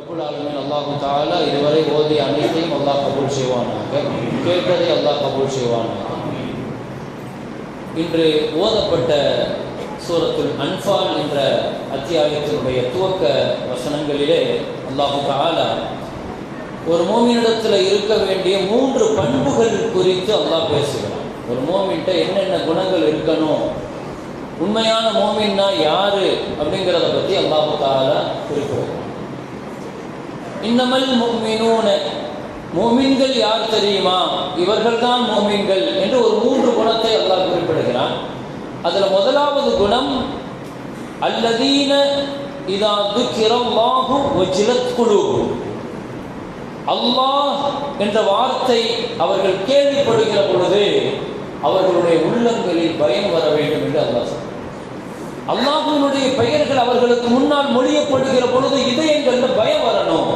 ரபுல் ஆலமின் அல்லாஹு தாலா இதுவரை ஓதிய அனைத்தையும் அல்லாஹ் கபூல் செய்வானாக. கேட்பதை அல்லாஹ் கபூல் செய்வானாக. இன்று ஓதப்பட்ட சூரத்துல் அன்ஃபால் என்ற அத்தியாயத்தினுடைய துவக்க வசனங்களிலே அல்லாஹு தாலா ஒரு மோமினிடத்தில் இருக்க வேண்டிய மூன்று பண்புகள் குறித்து அல்லாஹ் பேசுகிறான். ஒரு மோமின்ட்ட என்னென்ன குணங்கள் இருக்கணும்? உண்மையான மோமின்னா யாரு? அப்படிங்கிறத பற்றி அல்லாஹு தாலா குறிப்பிடுகிறான். இன்னமல் முக்மினூன. மோமின்கள் யார் தெரியுமா? இவர்கள் தான் மோமின்கள் என்று ஒரு மூன்று குணத்தை அல்லாஹ் குறிப்பிடுகிறான். அதில் முதலாவது குணம் அல்லதீன இதா துக்கிரல்லாஹு வஜிலத் குழு அல்லாஹ் என்ற வார்த்தை அவர்கள் கேள்விப்படுகிற பொழுது அவர்களுடைய உள்ளங்களில் பயம் வர வேண்டும் என்று அல்லாஹ் அல்லாஹுனுடைய அல்லாஹுவினுடைய பெயர்கள் அவர்களுக்கு முன்னால் மொழியப்படுகிற பொழுது இதயங்கள்ல பயம் வரணும்.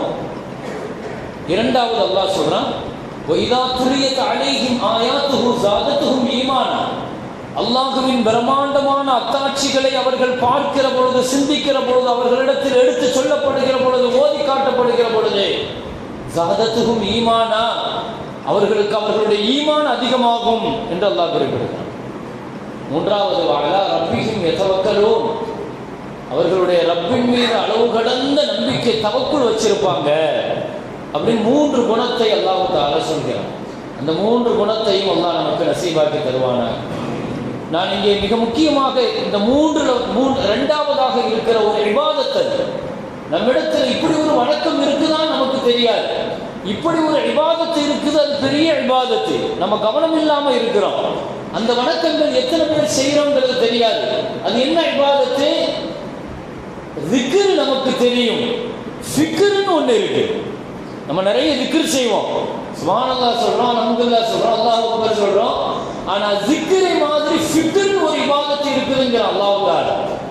இரண்டாவது அல்லாஹ் சொல்றான் வைதா துரியத் அலைஹிம் ஆயாத்துஹு ஜாதத்துஹும் ஈமானா. அல்லாஹுவின் பிரம்மாண்டமான அத்தாட்சிகளை அவர்கள் பார்க்கிற பொழுது சிந்திக்கிற பொழுது அவர்களிடத்தில் எடுத்து சொல்லப்படுகிற பொழுது ஓதி காட்டப்படுகிற பொழுது ஜாதத்துகும் ஈமானா. அவர்களுக்கு அவர்களுடைய ஈமான் அதிகமாகும் என்று அல்லாஹ் குறிப்பிடுகிறார் மூன்றாவது வாழா ரப்பியும் எதவக்கலும் அவர்களுடைய ரப்பின் மீது அளவு கடந்த நம்பிக்கை தவக்குள் வச்சிருப்பாங்க. அப்படின்னு மூன்று குணத்தை அல்லாஹு தால சொல்கிறான். அந்த மூன்று குணத்தையும் அல்லாஹ் நமக்கு நசீபாக்கி தருவானாக நான் இங்கே மிக முக்கியமாக இந்த மூன்றுல மூன்று இரண்டாவதாக இருக்கிற ஒரு விவாதத்தை நம்மிடத்தில் இப்படி ஒரு வழக்கம் இருக்குதான் நமக்கு தெரியாது. இப்படி ஒரு விவாதத்து இருக்குது அது பெரிய விவாதத்து நம்ம கவனம் இல்லாமல் இருக்கிறோம். அந்த வணக்கங்கள் எத்தனை பேர் செய்யறோங்கிறது தெரியாது. அது என்ன விவாதத்து திக்ரு நமக்கு தெரியும். ஃபிக்ருன்னு ஒன்று இருக்கு. நம்ம நிறைய திக்ர் செய்வோம். சுபானல்லா சொல்றோம் அல்ஹம்துலில்லா சொல்றோம் அல்லாஹ் அக்பர் சொல்றோம். ஆனா திக்ரை மாதிரி ஃபிக்ர்னு ஒரு இபாதத்து இருக்குதுங்கிற அல்லாஹ்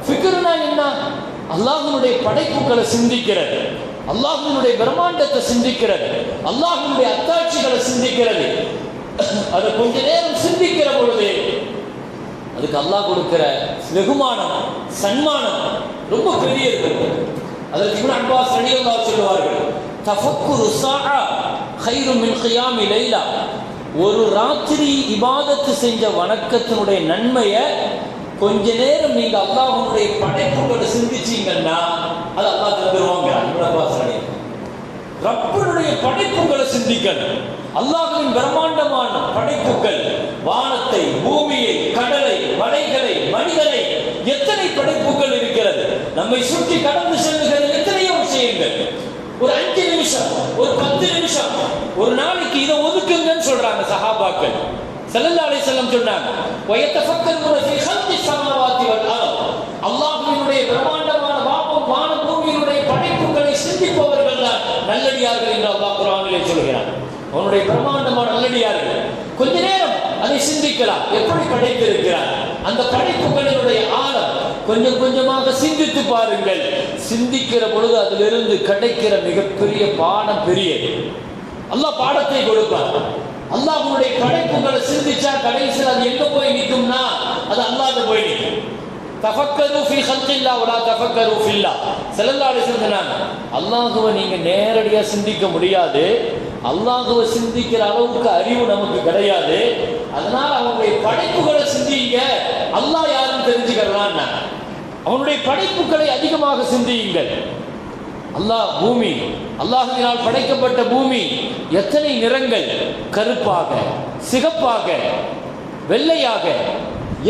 ஃபிக்ர்னா என்ன? அல்லாஹனுடைய படைப்புகளை சிந்திக்கிறது. அல்லாஹனுடைய பிரம்மாண்டத்தை சிந்திக்கிறது. அல்லாஹனுடைய அத்தாட்சிகளை சிந்திக்கிறது. அதை கொஞ்ச நேரம் சிந்திக்கிற பொழுது அதுக்கு அல்லாஹ் கொடுக்கிற வெகுமானம் சன்மானம் ரொம்ப பெரிய இருக்கு அதற்கு கூட அன்பா சனியல்லா சொல்லுவார்கள் தஃபக்குரு ஸாஅ ஹைரு மின் கியாமி லைலா. ஒரு ராத்திரி இபாதத்து செஞ்ச வணக்கத்தினுடைய நன்மையை கொஞ்ச நேரம் நீங்க அல்லாஹ்வுடைய படைப்புகளை சிந்திச்சீங்கன்னா அது அல்லாஹ் தந்துருவாங்க அன்பு அப்பாஸ் ரப்பனுடைய படைப்புகளை சிந்திக்கணும் அல்லாஹின் பிரம்மாண்டமான படைப்புகள் வானத்தை பூமியை கடலை மலைகளை மனிதனை எத்தனை படைப்புகள் இருக்கிறது? நம்மை சுற்றி கடந்து செல்லுகிற எத்தனையோ விஷயங்கள். ஒரு அஞ்சு நிமிஷம் ஒரு பத்து நிமிஷம் ஒரு நாளைக்கு இதை ஒதுக்குங்கன்னு சொல்றாங்க சஹாபாக்கள். செல்லல்லா அலைஹி செல்லம் சொன்னாங்க வயத்தஃபக்கருன பிரம்மாண்டமான வானம் வான பூமியினுடைய நல்லடியார்கள் என்று அல்லாஹ் குரானிலே சொல்கிறான். அவனுடைய பிரம்மாண்டமான நல்லடியார்கள் கொஞ்ச நேரம் அதை சிந்திக்கலாம். எப்படி படைத்திருக்கிறார் அந்த படைப்புகளினுடைய ஆழம் கொஞ்சம் கொஞ்சமாக சிந்தித்து பாருங்கள். சிந்திக்கிற பொழுது அதிலிருந்து கிடைக்கிற மிகப்பெரிய பாடம் பெரியது. அல்லாஹ் பாடத்தை கொடுப்பார் அல்லாஹ் உன்னுடைய படைப்புகளை சிந்திச்சா கடைசியில் அது எங்க போய் நிற்கும்னா அது அல்லாத போய் நிற்கும் தஃபக்கரு ஃபி ஹல்கில்லா வலா தஃபக்கரு ஃபில்லா. ஸல்லல்லாஹு சொன்னாங்க அல்லாஹ்வை நீங்க சிந்திக்க முடியாது. அல்லாஹுவை சிந்திக்கிற அளவுக்கு அறிவு நமக்கு கிடையாது. அதனால அவனுடைய படைப்புகளை சிந்திங்க அல்லாஹ் யாரும் தெரிஞ்சுக்கிறான் அவனுடைய படைப்புகளை அதிகமாக சிந்தியுங்கள். அல்லாஹ் பூமி அல்லாஹினால் படைக்கப்பட்ட பூமி எத்தனை நிறங்கள்? கருப்பாக சிகப்பாக வெள்ளையாக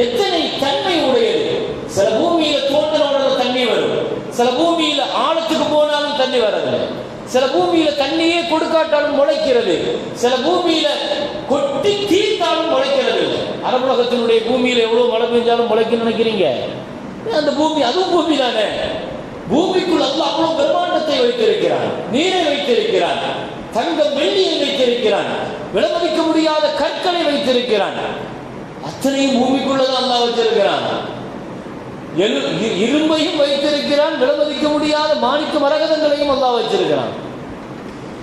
எத்தனை தன்மை உடையது? சில பூமியில தோன்ற உடனே தண்ணி வரும். சில பூமியில ஆழத்துக்கு போனாலும் தண்ணி வராது. சில பூமியில தண்ணியே கொடுக்காட்டாலும் முளைக்கிறது. சில பூமியில கொட்டி தீர்த்தாலும் முளைக்கிறது. அரபுலகத்தினுடைய பூமியில எவ்வளவு மழை பெஞ்சாலும் முளைக்குன்னு நினைக்கிறீங்க? அந்த பூமி அதுவும் பூமி தானே பூமிக்குள் அல்ல அவ்வளவு பிரம்மாண்டத்தை வைத்திருக்கிறான். நீரை வைத்திருக்கிறான். தங்கம் வெள்ளியை வைத்திருக்கிறான். விலமதிக்க முடியாத கற்களை வைத்திருக்கிறான். அத்தனையும் பூமிக்குள்ளதான் அல்லா வச்சிருக்கிறான். இரும்பையும் வைத்திருக்கிறான் விலமதிக்க முடியாத மாணிக்க மரகதங்களையும் அல்லாஹ் வச்சிருக்கிறான்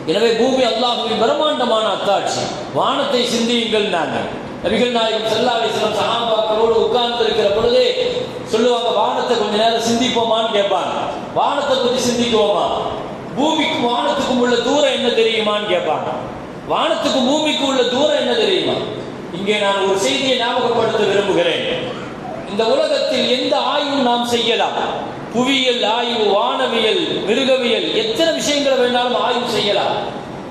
எனவே பூமி அல்லாஹுவின் பிரம்மாண்டமான அத்தாட்சி. வானத்தை சிந்தியுங்கள் நாங்கள். நபிகள் நாயகம் ஸல்லல்லாஹு அலைஹி வஸல்லம் உட்கார்ந்து இருக்கிற பொழுதே சொல்லுவாங்க வானத்தை கொஞ்ச நேரம் சிந்திப்போமான்னு கேட்பாங்க. வானத்தை பற்றி சிந்திக்குவோமா பூமிக்கும் வானத்துக்கும் உள்ள தூரம் என்ன தெரியுமான்னு கேட்பாங்க. வானத்துக்கும் பூமிக்கும் உள்ள தூரம் என்ன தெரியுமா? இங்கே நான் ஒரு செய்தியை ஞாபகப்படுத்த விரும்புகிறேன். இந்த உலகத்தில் எந்த ஆய்வும் நாம் செய்யலாம். புவியியல் ஆய்வு வானவியல் மிருகவியல் எத்தனை விஷயங்களை வேணாலும் ஆய்வு செய்யலாம்.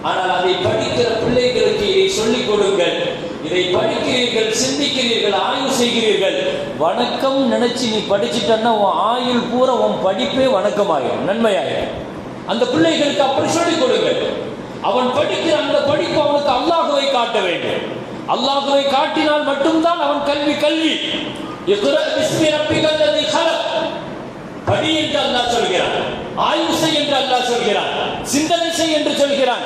ஆனால் அதை படிக்கிற பிள்ளைகளுக்கு இதை சொல்லிக் கொடுங்கள். இதை படிக்கிறீர்கள் சிந்திக்கிறீர்கள் ஆய்வு செய்கிறீர்கள். வணக்கம் நினைச்சு நீ படிச்சுட்டன்னா உன் ஆயுள் பூரா உன் படிப்பே வணக்கமாயிரும். நன்மையாயிடும் அந்த பிள்ளைகளுக்கு அப்படி சொல்லிக் கொடுங்கள். அவன் படிக்கிற அந்த படிப்பு அவனுக்கு அல்லாஹுவை காட்ட வேண்டும். அல்லாஹுவை காட்டினால் மட்டும்தான் அவன் கல்வி கல்வி. இக்ரா பிஸ்மி ரப்பிகல் லதீ ஹலக் படி என்று அல்லாஹ் சொல்கிறான். ஆய்வு செய் என்று அல்லாஹ் சொல்கிறான். சிந்தனை செய் என்று சொல்கிறான்.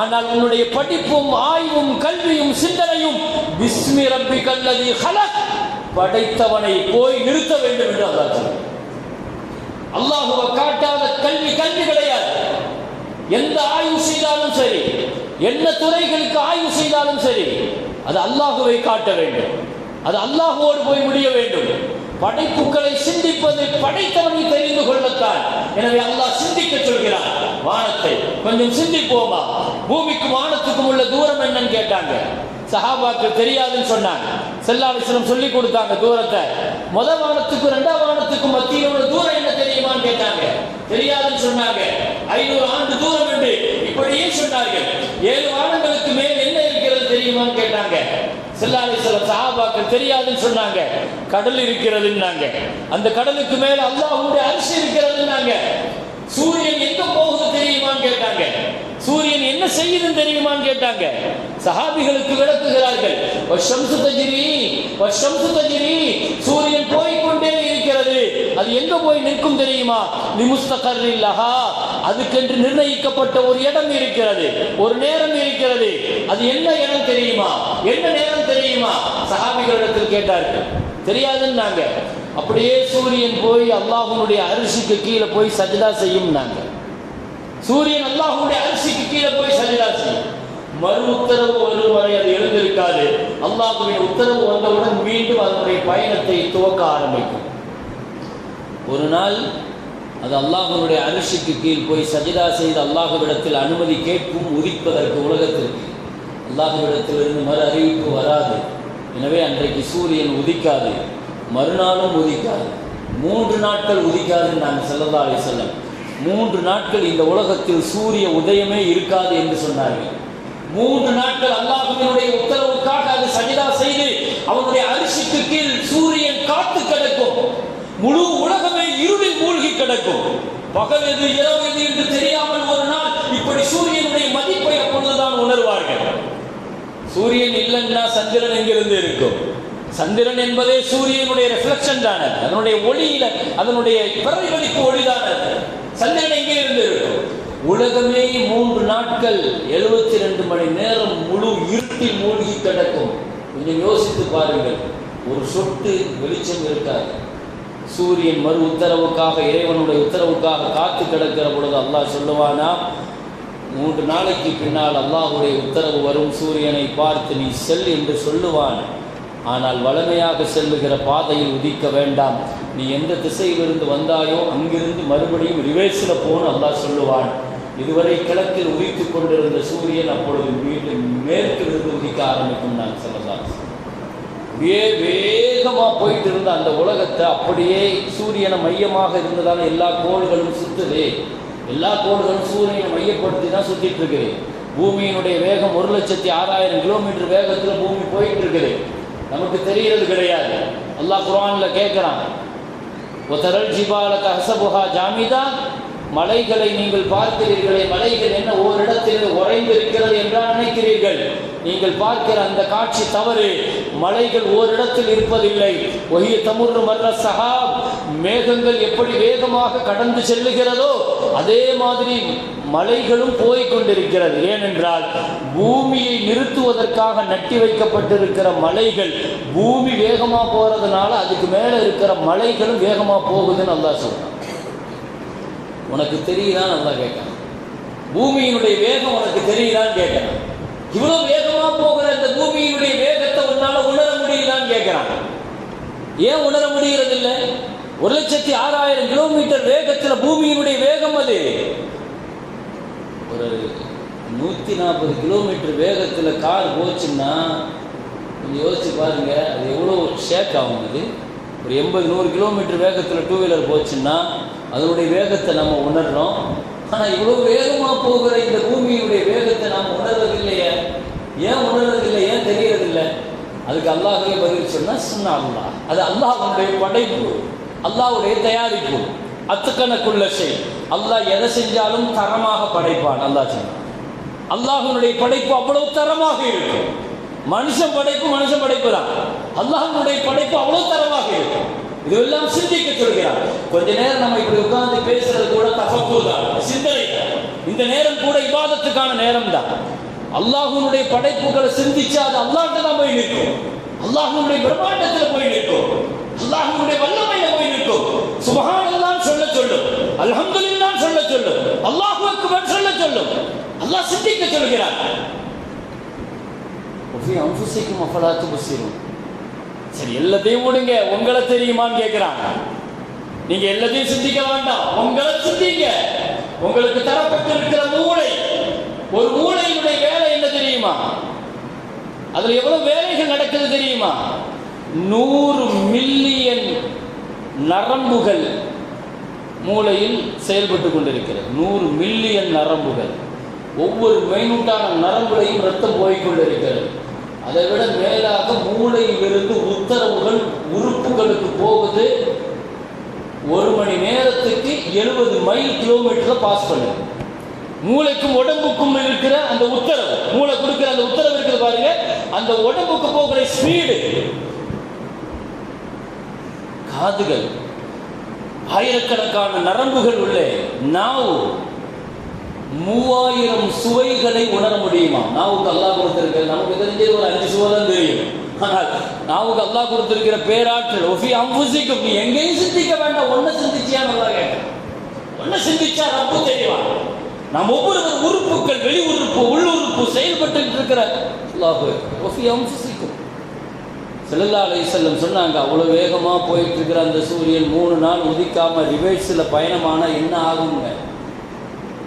ஆனால் உன்னுடைய படிப்பும் ஆய்வும் கல்வியும் சிந்தனையும் பிஸ்மி ரப்பிகல் கல்லதி ஹலக் படைத்தவனை போய் நிறுத்த வேண்டும் என்று அல்லாஹ் சொல்கிறான். அல்லாஹுவை காட்டாத கல்வி கல்வி கிடையாது. எந்த ஆய்வு செய்தாலும் சரி என்ன துறைகளுக்கு ஆய்வு செய்தாலும் சரி அது அல்லாஹுவை காட்ட வேண்டும். அது அல்லாஹோடு போய் முடிய வேண்டும். படைப்புகளை சிந்திப்பது படைத்தவனை தெரிந்து கொள்ளத்தான். எனவே அல்லாஹ் சிந்திக்க சொல்கிறான். வானத்தை கொஞ்சம் சிந்திப்போமா? பூமிக்கும் வானத்துக்கும் உள்ள தூரம் என்னன்னு கேட்டாங்க. சஹாபாக்கள் தெரியாதுன்னு சொன்னாங்க. செல்லாலிசனம் சொல்லி கொடுத்தாங்க தூரத்தை. முத வானத்துக்கும் ரெண்டாம் வானத்துக்கும் மத்தியில் உள்ள தூரம் என்ன தெரியுமான்னு கேட்டாங்க. தெரியாதுன்னு சொன்னாங்க. ஐநூறு ஆண்டு தூரம் என்று இப்படியே சொன்னார்கள். ஏழு வானங்களுக்கு மேல் என்ன இருக்கிறது தெரியுமான்னு கேட்டாங்க செல்லாலிசலம் சஹாபாக்கள் தெரியாதுன்னு சொன்னாங்க. கடல் இருக்கிறதுன்னாங்க. அந்த கடலுக்கு மேல அல்லாஹ்வுடைய அரிசி இருக்கிறதுன்னாங்க. சூரியன் எங்க போகுது தெரியுமான்னு கேட்டாங்க. சூரியன் என்ன செய்யுதுன்னு தெரியுமான்னு கேட்டாங்க. சஹாபிகளுக்கு விளக்குகிறார்கள். வஷம்சு தஜிரி வஷம்சு தஜிரி சூரியன் போய்க்கொண்டே இருக்கிறது. அது எங்க போய் நிற்கும் தெரியுமா? நிமுஸ்தகர்லஹா அதுக்கென்று நிர்ணயிக்கப்பட்ட ஒரு இடம் இருக்கிறது. ஒரு நேரம் இருக்கிறது. அது என்ன இடம் தெரியுமா? என்ன நேரம் தெரியுமா? சகாபிகளிடத்தில் கேட்டார்கள். தெரியாதுன்னாங்க அப்படியே சூரியன் போய் அல்லாஹனுடைய அரிசிக்கு கீழே போய் சஜிதா செய்யும்னாங்க சூரியன் அல்லாஹனுடைய அரிசிக்கு கீழே போய் சஜிதா செய்யும். மறு உத்தரவு வரும் வரை அது எழுந்திருக்காது. அல்லாஹுடைய உத்தரவு வந்தவுடன் மீண்டும் அதனுடைய பயணத்தை துவக்க ஆரம்பிக்கும். ஒரு நாள் அது அல்லாஹ்வுடைய அரிசிக்கு கீழ் போய் சஜிதா செய்து அல்லாஹுவிடத்தில் அனுமதி கேட்கும் உதிப்பதற்கு உலகத்திற்கு அல்லாஹ்விடத்திலிருந்து மறு அறிவிப்பு வராது. எனவே அன்றைக்கு சூரியன் உதிக்காது மறுநாளும் உதிக்காது. மூன்று நாட்கள் உதிக்காதுன்னு நாங்கள் செல்லதா அலி செல்லம் மூன்று நாட்கள் இந்த உலகத்தில் சூரிய உதயமே இருக்காது என்று சொன்னார்கள். மூன்று நாட்கள் அல்லாஹுவினுடைய உத்தரவுக்காக அது சஜிதா செய்து அவனுடைய அரிசிக்கு கீழ் சூரியன் காத்து கிடக்கும் முழு உலகமே இருளில் மூழ்கி கிடக்கும். பகல் எது இரவு எது என்று தெரியாமல் ஒரு நாள் இப்படி சூரியனுடைய மதிப்பை அப்பொழுதுதான் உணர்வார்கள். சூரியன் இல்லைன்னா சந்திரன் எங்கிருந்து இருக்கும்? சந்திரன் என்பதே சூரியனுடைய ரிஃப்ளெக்ஷன் தானே அதனுடைய ஒளியில அதனுடைய பிரதிபலிப்பு ஒளிதானே சந்திரன் எங்கே இருந்து இருக்கும்? உலகமே மூன்று நாட்கள் எழுபத்தி ரெண்டு மணி நேரம் முழு இருட்டில் மூழ்கி கிடக்கும். கொஞ்சம் யோசித்து பாருங்கள். ஒரு சொட்டு வெளிச்சம் இருக்காது. சூரியன் மறு உத்தரவுக்காக இறைவனுடைய உத்தரவுக்காக காத்து கிடக்கிற பொழுது அல்லாஹ் சொல்லுவானா மூன்று நாளைக்கு பின்னால் அல்லாஹுடைய உத்தரவு வரும். சூரியனை பார்த்து நீ செல் என்று சொல்லுவான். ஆனால் வளமையாக செல்லுகிற பாதையில் உதிக்க வேண்டாம். நீ எந்த திசையிலிருந்து வந்தாயோ அங்கிருந்து மறுபடியும் ரிவேர்ஸில் போன்னு அல்லாஹ் சொல்லுவான். இதுவரை கிழக்கில் உதித்துக் கொண்டிருந்த சூரியன் அப்பொழுது மீண்டும் மேற்கிலிருந்து உதிக்க ஆரம்பிக்கும் நான் சொல்லலாம் அப்படியே வேகமாக போயிட்டு இருந்த அந்த உலகத்தை அப்படியே சூரியனை மையமாக இருந்ததால் எல்லா கோள்களும் சுத்துது. எல்லா கோள்களும் சூரியனை மையப்படுத்தி தான் சுத்திட்டு இருக்குது. பூமியினுடைய வேகம் ஒரு லட்சத்தி ஆறாயிரம் கிலோமீட்டர் வேகத்தில் பூமி போயிட்டு இருக்குது. நமக்கு தெரிகிறது கிடையாது. அல்லாஹ் குர்ஆன்ல கேட்குறான் ஒத்தரல் ஜிபாலக ஹசபுஹா ஜாமிதா? மலைகளை நீங்கள் பார்க்கிறீர்களே மலைகள் என்ன ஓரிடத்தில் உறைந்து இருக்கிறது என்றால் நினைக்கிறீர்கள் நீங்கள் பார்க்கிற அந்த காட்சி தவறு. மலைகள் ஓரிடத்தில் இருப்பதில்லை. ஒய்ய தமுர்ரு மற்ற சஹாப் மேகங்கள் எப்படி வேகமாக கடந்து செல்லுகிறதோ அதே மாதிரி மலைகளும் போய்க் கொண்டிருக்கிறது. ஏனென்றால் பூமியை நிறுத்துவதற்காக நட்டி வைக்கப்பட்டிருக்கிற மலைகள் பூமி வேகமாக போகிறதுனால அதுக்கு மேலே இருக்கிற மலைகளும் வேகமாக போகுதுன்னு நல்லா சொல்கிறேன் உனக்கு தெரியுதான் நல்லா கேட்கணும் பூமியினுடைய வேகம் உனக்கு தெரியுதான்னு கேட்கணும் இவ்வளவு வேகமா போகிற இந்த பூமியினுடைய வேகத்தை உன்னால உணர முடியுதான்னு கேட்கிறான் ஏன் உணர முடிகிறது ஒரு லட்சத்தி ஆறாயிரம் கிலோமீட்டர் வேகத்தில் பூமியினுடைய வேகம் அது. ஒரு நூற்றி நாற்பது கிலோமீட்டர் வேகத்தில் கார் போச்சுன்னா கொஞ்சம் யோசிச்சு பாருங்க அது எவ்வளோ ஷேக் ஆகும் அது. ஒரு எண்பது நூறு கிலோமீட்டர் வேகத்தில் டூ வீலர் போச்சுன்னா அதனுடைய வேகத்தை நம்ம உணர்றோம். ஆனால் இவ்வளோ வேகமாக போகிற இந்த பூமியுடைய வேகத்தை நாம் உணர்றதில்லையே ஏன் உணர்றதில்லை ஏன் தெரியறதில்லை? அதுக்கு அல்லாஹே பதில் சொன்னால் சொன்னா அல்லாஹ். அது அல்லாஹ்வுடைய படைப்பு. அல்லாஹ்வுடைய தயாரிப்பு. அத்துக்கணக்குள்ள செய். அல்லாஹ் எதை செஞ்சாலும் தரமாக படைப்பான். அல்லாஹ் சொன்னான் அல்லாஹனுடைய படைப்பு அவ்வளவு தரமாக இருக்கும் மனுஷன் படைப்பு மனுஷன் படைப்பு தான் அல்லாஹ்வுடைய படைப்பு அவ்வளவு தரமாக இருக்கும் இதெல்லாம் சிந்திக்க சொல்கிறார். கொஞ்ச நேரம் நம்ம இப்படி உட்கார்ந்து பேசுறது கூட தகப்பூர் தான் சிந்தனை இந்த நேரம் கூட இபாதத்துக்கான நேரம் தான் அல்லாஹுனுடைய படைப்புகளை சிந்திச்சு அது அல்லாட்ட தான் போய் நிற்கும். அல்லாஹ்வுடைய பிரம்மாண்டத்தில் போய் நிற்கும். அல்லாஹுடைய வல்லமையில போய் நிற்கும். சுபஹானல்லாஹ் சொல்ல சொல்லும். அல்ஹம்துலில்லாம் சொல்ல சொல்லும். அல்லாஹ் அக்பர் சொல்ல சொல்லும். அல்லாஹ் சிந்திக்க சொல்கிறார். ஒஃபி அப்பலாத்து அஃபலா சரி எல்லாத்தையும் விடுங்க உங்களை தெரியுமான்னு கேட்கிறாங்க நீங்க எல்லாத்தையும் சிந்திக்க வேண்டாம். உங்களை சிந்திங்க. உங்களுக்கு தரப்பட்டிருக்கிற மூளை. ஒரு மூளையினுடைய வேலை என்ன தெரியுமா? அதுல எவ்வளவு வேலைகள் நடக்குது தெரியுமா? நூறு மில்லியன் நரம்புகள் மூளையில் செயல்பட்டு கொண்டிருக்கிறது. நூறு மில்லியன் நரம்புகள். ஒவ்வொரு மைனூட்டான நரம்புலையும் ரத்தம் போய் கொண்டிருக்கிறது. அதை விட மேலாக மூளையிலிருந்து உத்தரவுகள் உறுப்புகளுக்கு போகுது. ஒரு மணி நேரத்துக்கு எழுபது மைல் கிலோமீட்டர்ல பாஸ் பண்ணுது மூளைக்கும் உடம்புக்கும் இருக்கிற அந்த உத்தரவு மூளை கொடுக்கிற அந்த உத்தரவு இருக்குது பாருங்க. அந்த உடம்புக்கு போகிற ஸ்பீடு காதுகள். ஆயிரக்கணக்கான நரம்புகள் உள்ளே. நாவு மூவாயிரம் சுவைகளை உணர முடியுமா? நாவுக்கு அல்லாஹ் கொடுத்திருக்கிற நமக்கு தெரிஞ்சது ஒரு அஞ்சு சுவை தான் தெரியும். ஆனால் நாவுக்கு அல்லாஹ் கொடுத்திருக்கிற பேராற்றல் ஒஃபி அம்புசிக்கும். நீ எங்கேயும் சிந்திக்க வேண்டாம். ஒன்ன சிந்திச்சியா நல்லா கேட்டேன். ஒன்ன சிந்திச்சா ரப்பு தெரியவான் நம் ஒவ்வொரு உறுப்புகள் வெளி உறுப்பு உள் உறுப்பு செயல்பட்டு இருக்கிற அல்லாஹு ஒஃபி அம்புசிக்கும். செல்லல்லா அலைஹிஸ்ஸல்லம் சொன்னாங்க அவ்வளோ வேகமாக போயிட்டு இருக்கிற அந்த சூரியன் மூணு நாள் உதிக்காமல் ரிவேட்ஸில் பயணமானால் என்ன ஆகுங்க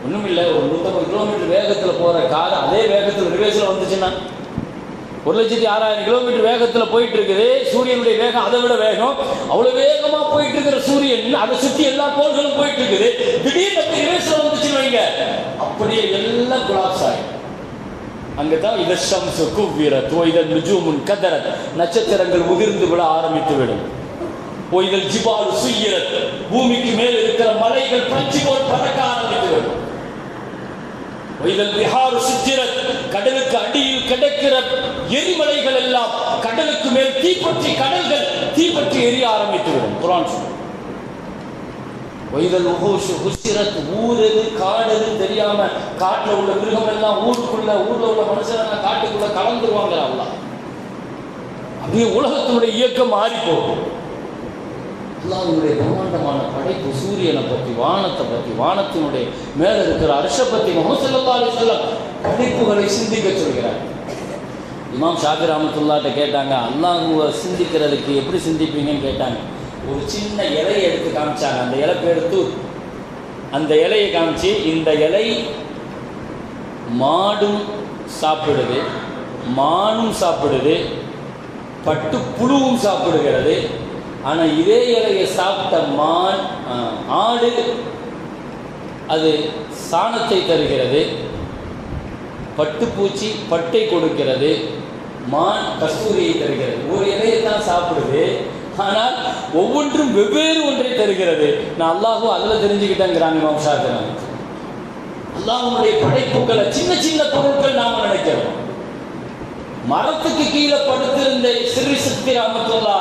ஒன்றுமில்லை ஒரு நூற்றம்பது கிலோமீட்டர் வேகத்தில் போகிற கார் அதே வேகத்தில் ரிவேஸில் வந்துச்சுன்னா ஒரு லட்சத்தி ஆறாயிரம் கிலோமீட்டர் வேகத்தில் போயிட்டு இருக்குது சூரியனுடைய வேகம் அதை விட வேகம். அவ்வளோ வேகமாக போயிட்டு இருக்கிற சூரியன் அதை சுற்றி எல்லா கோள்களும் போயிட்டு இருக்குது திடீர்னு அப்படி வந்துச்சுன்னு வைங்க. அப்படியே எல்லாம் குலாப்ஸ் ஆகிடும் அங்கே தான் இத ஷம்சு குவ்விரத் இதன் கதரத். நட்சத்திரங்கள் உதிர்ந்து விட ஆரம்பித்து விடும். ஓ ஜிபாலு ஜிபால் பூமிக்கு மேல் இருக்கிற மலைகள் பஞ்சு போல் பறக்க ஆரம்பித்து விடும் ஓ விஹாரு சுத்திரத் கடலுக்கு அடியில் கிடக்கிற எரிமலைகள் எல்லாம் கடலுக்கு மேல் தீப்பற்றி கடல்கள் தீப்பற்றி எரிய ஆரம்பித்து விடும் குரான் சொல்லும் வைதல் உகோஷு ஹுசிரத் ஊரது காடு தெரியாம காட்டுல உள்ள மிருகம் எல்லாம் ஊருக்குள்ள ஊர்ல உள்ள மனுஷன் காட்டுக்குள்ள கலந்துருவாங்க அப்படியே உலகத்தினுடைய இயக்கம் மாறி போகும் அல்லாவுடைய பிரம்மாண்டமான படைப்பு சூரியனை பற்றி வானத்தை பற்றி வானத்தினுடைய மேல இருக்கிற அரச பற்றி முகமது ஸல்லல்லாஹு படைப்புகளை சிந்திக்க சொல்கிறார். இமாம் ஷாபிர் ரஹமத்துல்லாட்ட கேட்டாங்க அல்லாஹுவை சிந்திக்கிறதுக்கு எப்படி சிந்திப்பீங்கன்னு கேட்டாங்க. ஒரு சின்ன இலையை எடுத்து காமிச்சாங்க. அந்த இலை எடுத்து அந்த இலையை காமிச்சு இந்த இலை மாடும் சாப்பிடுது மானும் சாப்பிடுது பட்டு புழுவும் சாப்பிடுகிறது ஆனால் இதே இலையை சாப்பிட்ட மான் ஆடு அது சாணத்தை தருகிறது பட்டுப்பூச்சி பட்டை கொடுக்கிறது மான் கஸ்தூரியை தருகிறது. ஒரு இலையை தான் சாப்பிடுது ஆனால் ஒவ்வொன்றும் வெவ்வேறு ஒன்றை தருகிறது. நான் அல்லாஹும் அதில் தெரிஞ்சுக்கிட்டேங்கிறாங்க இமாம் ஷாஜிரான் அல்லாஹ்வுடைய படைப்புகளை சின்ன சின்ன பொருட்கள் நாம் நினைக்கிறோம். மரத்துக்கு கீழே படுத்திருந்த சிறு சக்தி ராமத்துல்லா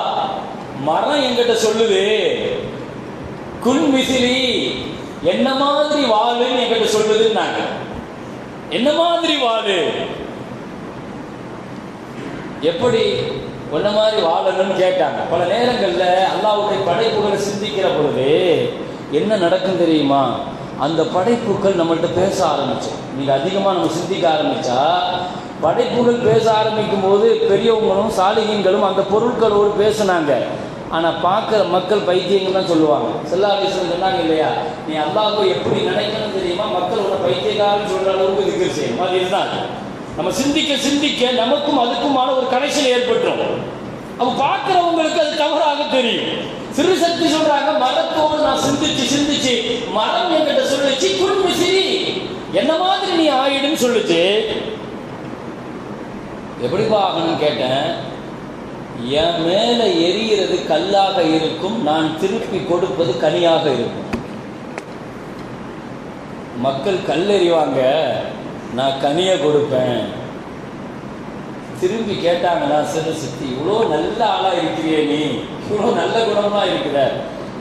மரம் என்கிட்ட சொல்லுது. குன் விசிலி என்ன மாதிரி வாழுன்னு என்கிட்ட சொல்லுதுன்னாங்க. என்ன மாதிரி வாழு எப்படி? உன்ன மாதிரி வாழணும்னு கேட்டாங்க. பல நேரங்களில் அல்லாவுடைய படைப்புகளை சிந்திக்கிற பொழுது என்ன நடக்கும் தெரியுமா? அந்த படைப்புகள் நம்மள்ட்ட பேச ஆரம்பிச்சோம் நீங்க அதிகமாக நம்ம சிந்திக்க ஆரம்பிச்சா படைப்புகள் பேச ஆரம்பிக்கும் போது பெரியவங்களும் சாலிகங்களும் அந்த பொருட்களோடு பேசுனாங்க. ஆனால் பார்க்குற மக்கள் பைத்தியங்கள் தான் சொல்லுவாங்க. செல்லாதீஸ்வரன் சொன்னாங்க இல்லையா? நீ அல்லாஹ்வை எப்படி நினைக்கணும் தெரியுமா? மக்கள் உன்னை பைத்தியக்காரன்னு சொல்கிற அளவுக்கு திக்கர் செய்யும். அது இதுதான். நம்ம சிந்திக்க சிந்திக்க நமக்கும் அதுக்குமான ஒரு கனெக்ஷன் ஏற்பட்டுரும். அப்போ பார்க்குறவங்களுக்கு அது தவறாக தெரியும். சிறு சக்தி சொல்றாங்க மரத்தோடு நான் சிந்திச்சு சிந்திச்சு மரம் என்கிட்ட சொல்லுச்சு குன் சிரி. என்ன மாதிரி நீ ஆயிடுன்னு சொல்லுச்சு? எப்படிப்பா ஆகணும்னு கேட்டேன்? என் மேலே எரிகிறது கல்லாக இருக்கும். நான் திருப்பி கொடுப்பது கனியாக இருக்கும். மக்கள் கல் எறிவாங்க நான் கனியை கொடுப்பேன். திரும்பி கேட்டாங்களா சிறு சித்தி இவ்வளோ நல்ல ஆளாக இருக்கிறியே நீ. இவ்வளோ நல்ல குணமா இருக்கிற.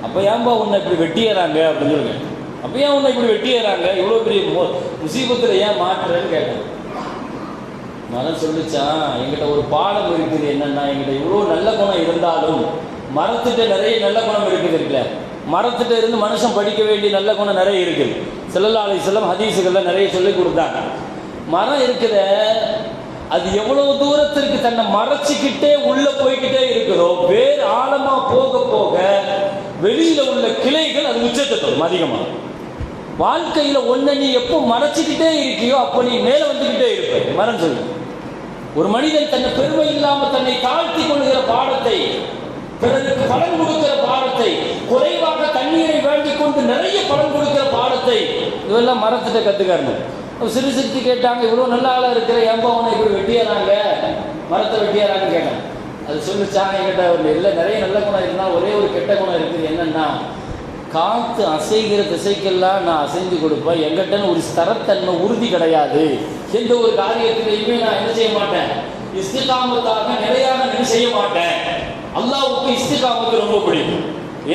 அப்போ ஏன்பா உன்னை இப்படி வெட்டியறாங்க? அப்படின்னு சொல்லுங்க. அப்போ ஏன் உன்னை இப்படி வெட்டியறாங்க? இவ்வளோ பெரிய முசீபத்தில் ஏன் மாற்றுறேன்னு கேட்டேன் மரம் சொல்லிச்சான் எங்கிட்ட ஒரு பாடம் இருக்குது என்னன்னா எங்கிட்ட இவ்வளோ நல்ல குணம் இருந்தாலும் மரத்துட்ட நிறைய நல்ல குணம் இருக்குது இருக்குல்ல. மரத்துட்ட இருந்து மனுஷன் படிக்க வேண்டிய நல்ல குணம் நிறைய இருக்குது. செல்லல்லா செல்லம் ஹதீஸுகள்ல நிறைய சொல்லி கொடுத்தாங்க. மரம் இருக்குத அது எவ்வளவு தூரத்திற்கு தன்னை மறைச்சிக்கிட்டே உள்ள போய்கிட்டே இருக்குதோ வேறு ஆழமா போக போக வெளியில உள்ள கிளைகள் அது உச்சத்தை தரும் அதிகமா. வாழ்க்கையில ஒன்றை நீ எப்போ மறைச்சிக்கிட்டே இருக்கியோ அப்போ நீ மேல வந்துக்கிட்டே இருப்ப. மரம் சொல்லு ஒரு மனிதன் தன்னை பெருமை இல்லாம தன்னை தாழ்த்தி கொள்கிற பாடத்தை பிறருக்கு பலன் கொடுக்கிற பாடத்தை குறைவாக தண்ணீரை வேண்டிக் கொண்டு நிறைய பலன் கொடுக்கிற பாடத்தை இதெல்லாம் மரத்திட்ட கத்துக்காருங்க சிறு சிறுத்தி கேட்டாங்க இவ்வளவு நல்ல ஆளா இருக்கிற எம்பவனை இப்படி வெட்டியறாங்க? மரத்தை வெட்டியறாங்கன்னு கேட்டாங்க. அது சொல்லிச்சாங்க கேட்ட ஒரு இல்லை நிறைய நல்ல குணம் இருந்தால் ஒரே ஒரு கெட்ட குணம் இருக்குது என்னன்னா காற்று அசைகிற திசைக்கெல்லாம் நான் அசைந்து கொடுப்பேன். எங்கிட்டன்னு ஒரு ஸ்தரத்தன்மை உறுதி கிடையாது. எந்த ஒரு காரியத்திலையுமே நான் என்ன செய்ய மாட்டேன்? இஸ்திகாமத்தாக நிலையாக நான் செய்ய மாட்டேன்? அல்லாவுக்கு இஸ்திகாமத்து ரொம்ப பிடிக்கும்.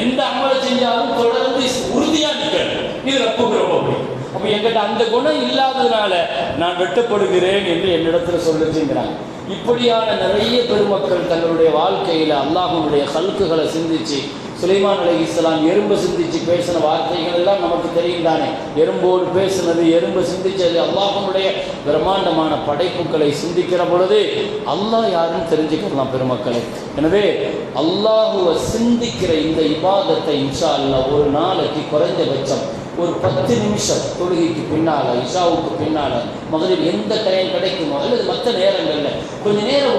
எந்த அமலை செஞ்சாலும் தொடர்ந்து உறுதியா நிற்கணும் இது ரப்புக்கு ரொம்ப பிடிக்கும். அப்ப எங்கிட்ட அந்த குணம் இல்லாததுனால நான் வெட்டப்படுகிறேன் என்று என்னிடத்துல சொல்லுச்சுங்கிறாங்க. இப்படியான நிறைய பெருமக்கள் தங்களுடைய வாழ்க்கையில் அல்லாஹனுடைய கல்குகளை சிந்திச்சு சுலைமான் அலி இஸ்லாம் எறும்பு சிந்திச்சு பேசின வார்த்தைகள் எல்லாம் நமக்கு தெரியும் தானே? எறும்போடு பேசினது எறும்பு சிந்திச்சது அல்லாஹனுடைய பிரம்மாண்டமான படைப்புகளை சிந்திக்கிற பொழுது அல்லாஹ் யாருன்னு தெரிஞ்சுக்கலாம் பெருமக்களை. எனவே அல்லாஹுவை சிந்திக்கிற இந்த இபாதத்தை இன்ஷா அல்லாஹ் ஒரு நாளைக்கு குறைஞ்சபட்சம் ஒரு பத்து நிமிஷம் தொழுகைக்கு பின்னால இஷாவுக்கு பின்னால் முதலில் எந்த டைம் கிடைக்குமோ அல்லது மற்ற நேரங்களில் கொஞ்ச நேரம்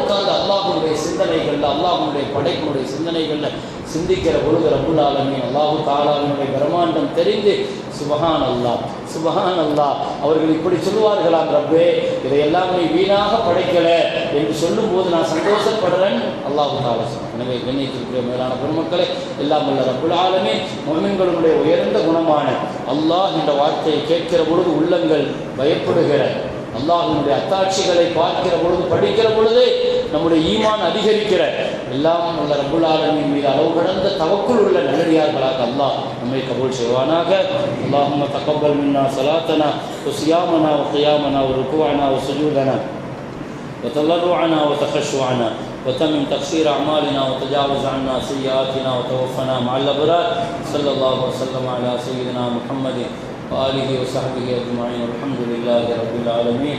அல்லாஹுடைய சிந்தனைகள்ல அல்லாஹுடைய படைப்புடைய சிந்தனைகளில் சிந்திக்கிற பொழுது ரபுல் ஆலமி அல்லாஹு தாலாவினுடைய பிரம்மாண்டம் தெரிந்து சுபஹான் அல்லாஹ் சுபஹான் அல்லாஹ் அவர்கள் இப்படி சொல்லுவார்களாம் ரப்பே இதையெல்லாம் நீ வீணாக படைக்கல என்று சொல்லும்போது நான் சந்தோஷப்படுறேன். அல்லாஹு தாலா எனவே கண்ணியத்திற்குரிய மேலான பெருமக்களே எல்லாம் உள்ள ரப்புல் ஆலமே மொமின்களுடைய உயர்ந்த குணமான அல்லாஹ் என்ற வார்த்தையை கேட்கிற பொழுது உள்ளங்கள் பயப்படுகிற அல்லாஹினுடைய அத்தாட்சிகளை பார்க்கிற பொழுது படிக்கிற பொழுது நம்முடைய ஈமான் அதிகரிக்கிற எல்லாம் உள்ள ரப்புல் ஆலமின் மீது அளவு கடந்த தவக்குள் உள்ள நல்லடியார்களாக அல்லாஹ் நம்மை கபூல் செய்வானாக அல்லாஹும்ம தக்கபல் மின்னா சலாத்தனா وصيامنا وقيامنا وركوعنا وسجودنا وتضرعنا وتخشعنا وتمم تقصير أعمالنا وتجاوز عنا سيئاتنا وتوفنا مع الأبرار صلى الله وسلم على سيدنا محمد وآله وصحبه أجمعين والحمد لله رب العالمين